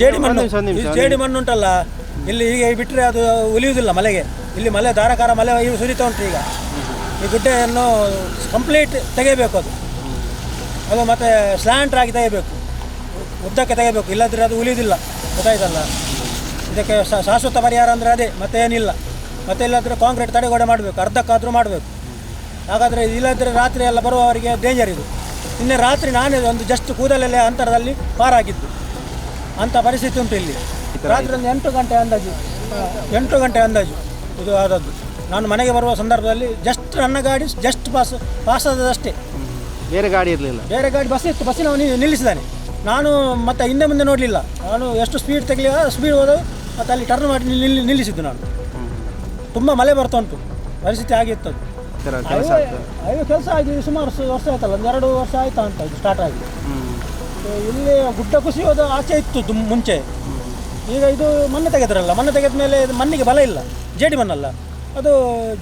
ಜೇಡಿ ಮಣ್ಣು. ಈ ಜೇಡಿ ಮಣ್ಣು ಉಂಟಲ್ಲ ಇಲ್ಲಿ ಹೀಗೆ ಬಿಟ್ಟರೆ ಅದು ಉಲಿಯುವುದಿಲ್ಲ ಮಲೆಗೆ. ಇಲ್ಲಿ ಮಲೆ ಧಾರಾಕಾರ ಮಲೆ ಇವು ಸುರಿತಾ ಉಂಟು ಈಗ. ಈ ಗುಡ್ಡೆಯನ್ನು ಕಂಪ್ಲೀಟ್ ತೆಗೆಯಬೇಕು ಅದು. ಅದು ಮತ್ತೆ ಸ್ಲ್ಯಾಂಟ್ ಆಗಿ ತೆಗೆಯಬೇಕು. ಉದ್ದಕ್ಕೆ ತೆಗೆಯಬೇಕು. ಇಲ್ಲದ್ರೆ ಅದು ಉಳಿಯುವುದಿಲ್ಲ. ಗೊತ್ತಾಯ್ತಲ್ಲ? ಇದಕ್ಕೆ ಶಾಶ್ವತ ಪರಿಹಾರ ಅಂದರೆ ಅದೇ ಮತ್ತೆ ಏನಿಲ್ಲ ಮತ್ತೆ ಇಲ್ಲದ್ರೆ ಕಾಂಕ್ರೀಟ್ ತಡೆಗೋಡೆ ಮಾಡಬೇಕು. ಅರ್ಧಕ್ಕಾದರೂ ಮಾಡಬೇಕು. ಹಾಗಾದರೆ ಇಲ್ಲದ್ರೆ ರಾತ್ರಿ ಎಲ್ಲ ಬರುವವರಿಗೆ ಡೇಂಜರ್ ಇದು. ನಿನ್ನೆ ರಾತ್ರಿ ನಾನೇ ಒಂದು ಜಸ್ಟ್ ಕೂದಲಲ್ಲೇ ಅಂತರದಲ್ಲಿ ಪಾರಾಗಿದ್ದು. ಅಂಥ ಪರಿಸ್ಥಿತಿ ಉಂಟು ಇಲ್ಲಿ. ರಾತ್ರಿ ಒಂದು ಎಂಟು ಗಂಟೆ ಅಂದಾಜು. ಎಂಟು ಗಂಟೆ ಅಂದಾಜು. ಇದು ಆದದ್ದು. ನಾನು ಮನೆಗೆ ಬರುವ ಸಂದರ್ಭದಲ್ಲಿ ಜಸ್ಟ್ ನನ್ನ ಗಾಡಿ ಜಸ್ಟ್ ಪಾಸ್ ಪಾಸ್ ಆದದಷ್ಟೇ ಬೇರೆ ಗಾಡಿ ಇರಲಿಲ್ಲ. ಬೇರೆ ಗಾಡಿ ಬಸ್ ಇತ್ತು ಬಸ್ಸಿನ ನಿಲ್ಲಿಸಿದ್ದಾನೆ ನಾನು ಮತ್ತೆ ಹಿಂದೆ ಮುಂದೆ ನೋಡಲಿಲ್ಲ. ನಾನು ಎಷ್ಟು ಸ್ಪೀಡ್ ತೆಗಲಿಲ್ಲ ಸ್ಪೀಡ್ ಹೋದ ಮತ್ತು ಅಲ್ಲಿ ಟರ್ನ್ ಮಾಡಿ ನಿಲ್ಲಿ ನಿಲ್ಲಿಸಿದ್ದು ನಾನು. ತುಂಬ ಮಳೆ ಬರ್ತಾ ಉಂಟು. ಪರಿಸ್ಥಿತಿ ಆಗಿತ್ತು ಅದು. ಕೆಲಸ ಆಗ್ತದೆ. ಅಯ್ಯೋ ಕೆಲಸ ಆಗಿ ಸುಮಾರು ವರ್ಷ ಆಯ್ತಲ್ಲ ಒಂದು ಎರಡು ವರ್ಷ ಆಯ್ತಾ ಅಂತ ಸ್ಟಾರ್ಟ್ ಆಗಿ ಹ್ಮ್. ಮತ್ತೆ ಇಲ್ಲಿ ಗುಡ್ಡ ಕುಸಿಯೋದು ಆಚೆ ಇತ್ತು ದುಮ್- ಮುಂಚೆ. ಈಗ ಇದು ಮಣ್ಣು ತೆಗೆದ್ರಲ್ಲ ಮಣ್ಣು ತೆಗೆದ ಮೇಲೆ ಇದು ಮಣ್ಣಿಗೆ ಬಲ ಇಲ್ಲ ಜೇಡಿ ಮಣ್ಣಲ್ಲ ಅದು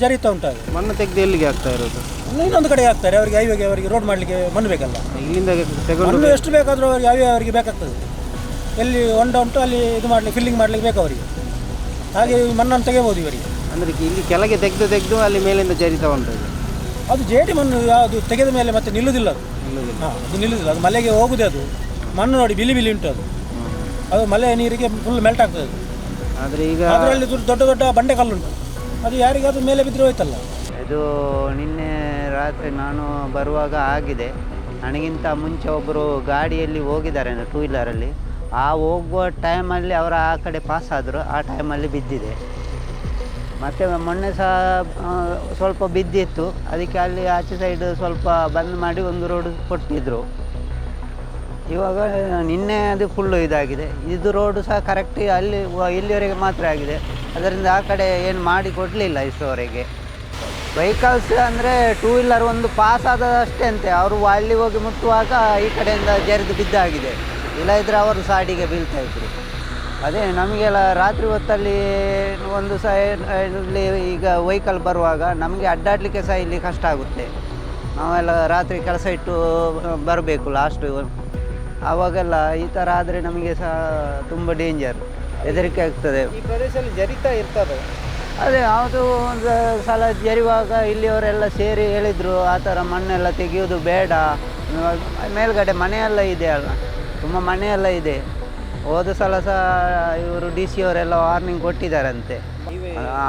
ಜರಿತಾ ಉಂಟು ಮಣ್ಣು ತೆಗೆದು ಎಲ್ಲಿಗೆ ಆಗ್ತಾ ಇರೋದು? ಇನ್ನೊಂದು ಕಡೆ ಆಗ್ತಾರೆ ಅವರಿಗೆ ಹೈವೇಗೆ ಅವರಿಗೆ ರೋಡ್ ಮಾಡಲಿಕ್ಕೆ ಮಣ್ಣು ಬೇಕಲ್ಲ. ಇಲ್ಲಿಂದ ತಗೊಂಡು ಮಣ್ಣು ಎಷ್ಟು ಬೇಕಾದರೂ ಅವರಿಗೆ ಯಾವ ಅವರಿಗೆ ಬೇಕಾಗ್ತದೆ. ಎಲ್ಲಿ ಹೊಂಡ ಉಂಟು ಅಲ್ಲಿ ಇದು ಮಾಡಲಿಕ್ಕೆ ಫಿಲ್ಲಿಂಗ್ ಮಾಡಲಿಕ್ಕೆ ಬೇಕು ಅವರಿಗೆ. ಹಾಗೆ ಈ ಮಣ್ಣನ್ನು ತೆಗೆಬೋದು ಇವರಿಗೆ. ಅಂದರೆ ಇಲ್ಲಿ ಕೆಳಗೆ ತೆಗೆದು ತೆಗೆದು ಅಲ್ಲಿ ಮೇಲಿಂದ ಜರಿತಾ ಉಂಟು ಅದು ಜೇಡಿ ಮಣ್ಣು ಯಾವುದು ತೆಗೆದ ಮೇಲೆ ಮತ್ತೆ ನಿಲ್ಲುವುದಿಲ್ಲ ಅದು. ಹಾಂ ಅದು ನಿಲ್ಲುವುದಿಲ್ಲ ಅದು ಮಲೆಗೆ ಹೋಗುದೇ ಅದು. ಮಣ್ಣು ನೋಡಿ ಬಿಲಿ ಬಿಲಿ ಉಂಟು ಅದು. ಅದು ಮಲೆ ನೀರಿಗೆ ಫುಲ್ ಮೆಲ್ಟ್ ಆಗ್ತದೆ ಆದರೆ ಆದ್ರೆ ಈಗ ಅದರಲ್ಲಿ ದೊಡ್ಡ ದೊಡ್ಡ ಬಂಡೆ ಕಲ್ಲುಂಟು ಅದು ಯಾರಿಗಾದ್ರೂ ಮೇಲೆ ಬಿದ್ದರೆ ಹೋಯ್ತಲ್ಲ. ಇದು ನಿನ್ನೆ ರಾತ್ರಿ ನಾನು ಬರುವಾಗ ಆಗಿದೆ. ನನಗಿಂತ ಮುಂಚೆ ಒಬ್ಬರು ಗಾಡಿಯಲ್ಲಿ ಹೋಗಿದ್ದಾರೆ ಟೂ ವೀಲರಲ್ಲಿ ಆ ಹೋಗುವ ಟೈಮಲ್ಲಿ ಅವರ ಆ ಕಡೆ ಪಾಸ್ ಆದರು ಆ ಟೈಮಲ್ಲಿ ಬಿದ್ದಿದೆ. ಮತ್ತು ಮೊನ್ನೆ ಸಹ ಸ್ವಲ್ಪ ಬಿದ್ದಿತ್ತು. ಅದಕ್ಕೆ ಅಲ್ಲಿ ಆಚೆ ಸೈಡ್ ಸ್ವಲ್ಪ ಬಂದ್ ಮಾಡಿ ಒಂದು ರೋಡ್ ಕೊಟ್ಟಿದ್ದರು ಇವಾಗ ನಿನ್ನೆ ಅದು ಫುಲ್ಲು ಇದಾಗಿದೆ. ಇದು ರೋಡು ಸಹ ಕರೆಕ್ಟ್ ಅಲ್ಲಿ, ಇಲ್ಲಿವರೆಗೆ ಮಾತ್ರ ಆಗಿದೆ. ಅದರಿಂದ ಆ ಕಡೆ ಏನು ಮಾಡಿ ಕೊಡಲಿಲ್ಲ ಇಷ್ಟುವರೆಗೆ. ವೆಹಿಕಲ್ಸ್ ಅಂದರೆ ಟೂ ವೀಲರ್ ಒಂದು ಪಾಸ್ ಆದದಷ್ಟೇ ಅಂತೆ. ಅವರು ಅಲ್ಲಿ ಹೋಗಿ ಮುಟ್ಟುವಾಗ ಈ ಕಡೆಯಿಂದ ಜರಿದು ಬಿದ್ದಾಗಿದೆ. ಇಲ್ಲದಿದ್ದರೆ ಅವರು ಸಾಡಿಗೆ ಬೀಳ್ತಾ ಇದ್ರು. ಅದೇ ನಮಗೆಲ್ಲ ರಾತ್ರಿ ಹೊತ್ತಲ್ಲಿ ಒಂದು ಸಹ ಇಲ್ಲಿ ಈಗ ವೆಹಿಕಲ್ ಬರುವಾಗ ನಮಗೆ ಅಡ್ಡಾಡಲಿಕ್ಕೆ ಸಹ ಇಲ್ಲಿ ಕಷ್ಟ ಆಗುತ್ತೆ. ನಾವೆಲ್ಲ ರಾತ್ರಿ ಕೆಲಸ ಇಟ್ಟು ಬರಬೇಕು ಲಾಸ್ಟು ಆವಾಗೆಲ್ಲ ಈ ಥರ ಆದರೆ ನಮಗೆ ಸಹ ತುಂಬ ಡೇಂಜರ್ ಹೆದರಿಕೆ ಆಗ್ತದೆ. ಈ ಪ್ರದೇಶದಲ್ಲಿ ಜರಿತಾ ಇರ್ತದೆ ಅದೇ ಅದು ಒಂದು ಸಲ ಜರಿವಾಗ ಇಲ್ಲಿಯವರೆಲ್ಲ ಸೇರಿ ಹೇಳಿದರು ಆ ಥರ ಮಣ್ಣೆಲ್ಲ ತೆಗೆಯೋದು ಬೇಡ. ಮೇಲ್ಗಡೆ ಮನೆಯೆಲ್ಲ ಇದೆ ಅಲ್ಲ ತುಂಬ ಮನೆಯೆಲ್ಲ ಇದೆ. ಹೋದ ಸಲ ಸಹ ಇವರು ಡಿ ಸಿ ಅವರೆಲ್ಲ ವಾರ್ನಿಂಗ್ ಕೊಟ್ಟಿದ್ದಾರಂತೆ.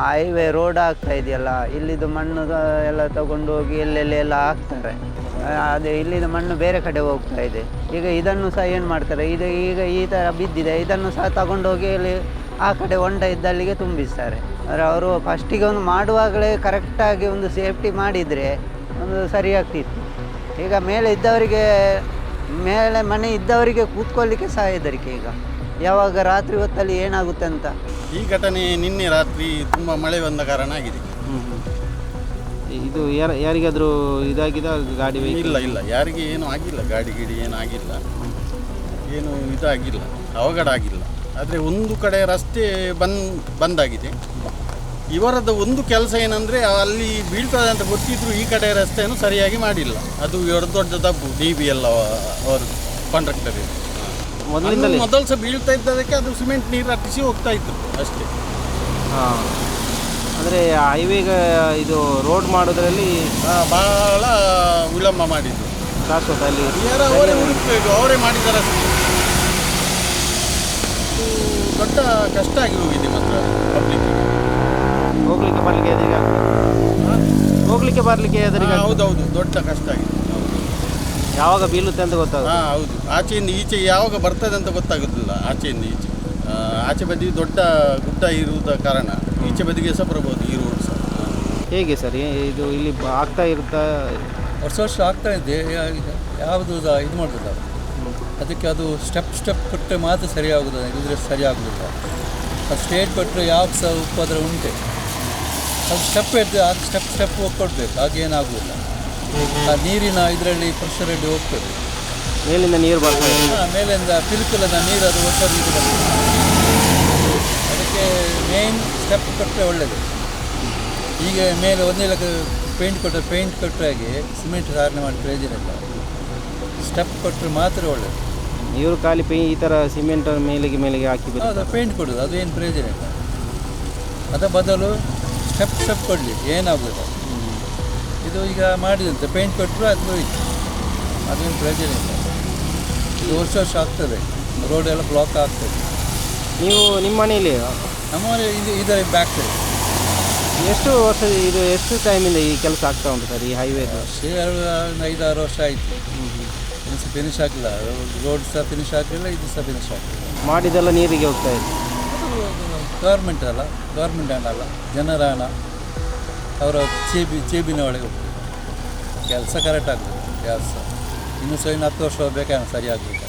ಹೈವೇ ರೋಡ್ ಆಗ್ತಾ ಇದೆಯಲ್ಲ ಇಲ್ಲಿದು ಮಣ್ಣು ಎಲ್ಲ ತಗೊಂಡು ಹೋಗಿ ಎಲ್ಲೆಲ್ಲಿ ಎಲ್ಲ ಹಾಕ್ತಾರೆ. ಅದೇ ಇಲ್ಲಿನ ಮಣ್ಣು ಬೇರೆ ಕಡೆ ಹೋಗ್ತಾ ಇದೆ. ಈಗ ಇದನ್ನು ಸಹ ಏನು ಮಾಡ್ತಾರೆ? ಇದು ಈಗ ಈ ಥರ ಬಿದ್ದಿದೆ. ಇದನ್ನು ಸಹ ತಗೊಂಡೋಗಿ ಇಲ್ಲಿ ಆ ಕಡೆ ಹೊಂಡ ಇದ್ದಲ್ಲಿಗೆ ತುಂಬಿಸ್ತಾರೆ. ಅಂದರೆ ಅವರು ಫಸ್ಟಿಗೆ ಒಂದು ಮಾಡುವಾಗಲೇ ಕರೆಕ್ಟಾಗಿ ಒಂದು ಸೇಫ್ಟಿ ಮಾಡಿದರೆ ಒಂದು ಸರಿಯಾಗ್ತಿತ್ತು. ಈಗ ಮೇಲೆ ಇದ್ದವರಿಗೆ ಮೇಲೆ ಮನೆ ಇದ್ದವರಿಗೆ ಕೂತ್ಕೊಳ್ಳಿಕ್ಕೆ ಸಹ ಹೆದರಿಕೆ ಈಗ. ಯಾವಾಗ ರಾತ್ರಿ ಹೊತ್ತಲ್ಲಿ ಏನಾಗುತ್ತೆ ಅಂತ. ಈ ಘಟನೆ ನಿನ್ನೆ ರಾತ್ರಿ ತುಂಬ ಮಳೆ ಬಂದ ಕಾರಣ ಆಗಿದೆ. ಇದು ಯಾರ ಯಾರಿಗಾದರೂ ಇದಾಗಿದ ಗಾಡಿ? ಇಲ್ಲ ಇಲ್ಲ. ಯಾರಿಗೆ ಏನು ಆಗಿಲ್ಲ. ಗಾಡಿ ಗಿಡಿ ಏನು ಆಗಿಲ್ಲ. ಏನು ಇದಾಗಿಲ್ಲ. ಅವಘಡ ಆಗಿಲ್ಲ. ಆದರೆ ಒಂದು ಕಡೆ ರಸ್ತೆ ಬಂದ್ ಬಂದಾಗಿದೆ. ಇವರದ್ದು ಒಂದು ಕೆಲಸ ಏನಂದರೆ ಅಲ್ಲಿ ಬೀಳ್ತದೆ ಅಂತ ಗೊತ್ತಿದ್ರು ಈ ಕಡೆ ರಸ್ತೆಯನ್ನು ಸರಿಯಾಗಿ ಮಾಡಿಲ್ಲ. ಅದು ಇವರ ದೊಡ್ಡ ತಪ್ಪು ಡಿ ಬಿ ಎಲ್ಲ ಅವರು ಕಾಂಟ್ರಾಕ್ಟರ್ ಮೊದಲು ಸಹ ಬೀಳ್ತಾ ಇದ್ದದಕ್ಕೆ ಅದು ಸಿಮೆಂಟ್ ನೀರು ಹಾಕಿಸಿ ಹೋಗ್ತಾ ಇತ್ತು ಅಷ್ಟೇ. ಹಾಂ. ಅಂದರೆ ಹೈವೇಗೆ ಇದು ರೋಡ್ ಮಾಡೋದ್ರಲ್ಲಿ ಆ, ಬಹಳ ವಿಳಂಬ ಮಾಡಿದ್ದು. ಶಾಶ್ವತ ಅಲ್ಲಿ ಯಾರು ಅವರೇ ಹುಡುಕ್ಬೇಕು ಅವರೇ ಮಾಡಿದ್ದಾರೆ. ಅಷ್ಟೇ. ಇದು ದೊಡ್ಡ ಕಷ್ಟ ಆಗಿ ಹೋಗಿದೆ ಮಾತ್ರ ಪಬ್ಲಿಕ್ ಹೋಗ್ಲಿಕ್ಕೆ ಬರಲಿಕ್ಕೆ ಎದುರಿಗೆ ಹೋಗ್ಲಿಕ್ಕೆ ಬರಲಿಕ್ಕೆ ಎದುರಿಗೆ. ಹೌದೌದು ದೊಡ್ಡ ಕಷ್ಟ ಆಗಿದೆ. ಹೌದು. ಯಾವಾಗ ಬೀಳುತ್ತೆ ಅಂತ ಗೊತ್ತಾಗುತ್ತೆ. ಹಾ ಹೌದು. ಆಚೆಯಿಂದ ಈಚೆ ಯಾವಾಗ ಬರ್ತದೆ ಅಂತ ಗೊತ್ತಾಗೋದಿಲ್ಲ ಆಚೆಯಿಂದ ಈಚೆ. ಆ, ಆಚೆ ಬದಿ ದೊಡ್ಡ ಗುಡ್ಡ ಇರುವುದ ಕಾರಣ. ಈಚೆ ಬದಿಗೆ ಸಹ ಬರ್ಬೋದು ಈ ರೋಡ್ ಸಹ. ಹೇಗೆ ಸರ್ ಇದು ಇಲ್ಲಿ ಬ- ಆಗ್ತಾ ಇರ್ತಾ ವರ್ಷ ವರ್ಷ ಆಗ್ತಾ ಇದೆ ಯಾ- ಯಾವುದು ದ- ಇದು ಮಾಡೋದಿಲ್ಲ ಅದಕ್ಕೆ ಅದು ಸ್ಟೆಪ್ ಸ್ಟೆಪ್ ಕೊಟ್ಟರೆ ಮಾತ್ರ ಸರಿ ಆಗೋದು ಇಲ್ಲದ್ರೆ ಸರಿ ಆಗೋದಿಲ್ಲ ಅದು ಸ್ಟೇಟ್ ಕೊಟ್ಟರೆ ಯಾವ ಸಹ ಉಪದ್ರ ಉಂಟೆ. ಅದು ಸ್ಟೆಪ್ ಇರ್ತದೆ ಅದು ಸ್ಟೆಪ್ ಸ್ಟೆಪ್ ಹೋಗ್ಕೊಡ್ಬೇಕು ಹಾಗೇನಾಗೋದಿಲ್ಲ ಆ ನೀರಿನ ಇದರಲ್ಲಿ ಪ್ರೆಷರಲ್ಲಿ ಹೋಗ್ತದೆ. ಮೇಲಿಂದ ನೀರು ಬರ್ತಾ ಇದೆ. ಆ, ಮೇಲಿಂದ ಪಿಲ್ಕುಲದ ನೀರು ಅದು ಹೊಸ ನೀರು ಬರ್ತದೆ ಅದಕ್ಕೆ ಮೇನ್ ಸ್ಟೆಪ್ ಕೊಟ್ಟರೆ ಒಳ್ಳೆಯದು ಈಗ ಮೇಲೆ ಒಂದೇ ಲೆಕ್ಕ ಪೇಂಟ್ ಕೊಟ್ಟರೆ ಪೇಂಟ್ ಕೊಟ್ಟರೆ ಹಾಗೆ ಸಿಮೆಂಟ್ ಧಾರಣೆ ಮಾಡಿ ಪ್ರಯೋಜನ ಇಲ್ಲ ಸ್ಟೆಪ್ ಕೊಟ್ಟರೆ ಮಾತ್ರ ಒಳ್ಳೆಯದು ಇವರು ಖಾಲಿ ಪೇ ಈ ಥರ ಸಿಮೆಂಟ್ ಮೇಲೆಗೆ ಮೇಲೆಗೆ ಹಾಕಿ ಅದು ಪೇಂಟ್ ಕೊಡೋದು ಅದು ಏನು ಪ್ರಯೋಜನ ಇಲ್ಲ. ಅದರ ಬದಲು ಸ್ಟೆಪ್ ಸ್ಟೆಪ್ ಕೊಡಲಿ ಏನಾಗೋದು ಇದು ಈಗ ಮಾಡಿದಂತೆ ಪೇಂಟ್ ಕೊಟ್ಟರು ಅದು ಹೋಯ್ತು. ಅದೇನು ಪ್ರಯೋಜನ ಇಲ್ಲ. ಇದು ವರ್ಷ ವರ್ಷ ಆಗ್ತದೆ. ರೋಡ್ ಎಲ್ಲ ಬ್ಲಾಕ್ ಆಗ್ತದೆ. ನೀವು ನಿಮ್ಮ ಮನೆಯಲ್ಲಿ ನಮ್ಮ ಮನೆ ಇದು ಇದರ ಬ್ಯಾಕ್ ಸೈಡ್ ಎಷ್ಟು ವರ್ಷ ಇದು ಎಷ್ಟು ಟೈಮಿಂದ ಈ ಕೆಲಸ ಆಗ್ತಾ ಉಂಟು ಸರ್ ಈ ಹೈವೇದು ಎರಡು ಒಂದು ಐದಾರು ವರ್ಷ ಆಯಿತು. ಸಹ ಫಿನಿಶ್ ಆಗಿಲ್ಲ ರೋಡ್ ಸಹ ಫಿನಿಶ್ ಆಗಲಿಲ್ಲ ಇದು ಸಹ ಫಿನಿಶ್ ಆಗಿಲ್ಲ ಮಾಡಿದೆಲ್ಲ ನೀರಿಗೆ ಹೋಗ್ತಾ ಇದೆ ಗೌರ್ಮೆಂಟ್ ಅಲ್ಲ ಗೌರ್ಮೆಂಟ್ ಹಣ ಅಲ್ಲ ಜನರ ಹಣ ಅವರ ಚೇಬಿ ಚೇಬಿನ ಒಳಗೆ ಹೋಗ್ತದೆ ಕೆಲಸ ಕರೆಕ್ಟ್ ಆಗ್ತದೆ ಕೆಲಸ. ಇನ್ನು ಸಹ ಇನ್ನು ಹತ್ತು ವರ್ಷ ಬೇಕಾದ್ರೆ ಸರಿ ಆಗಬೇಕು?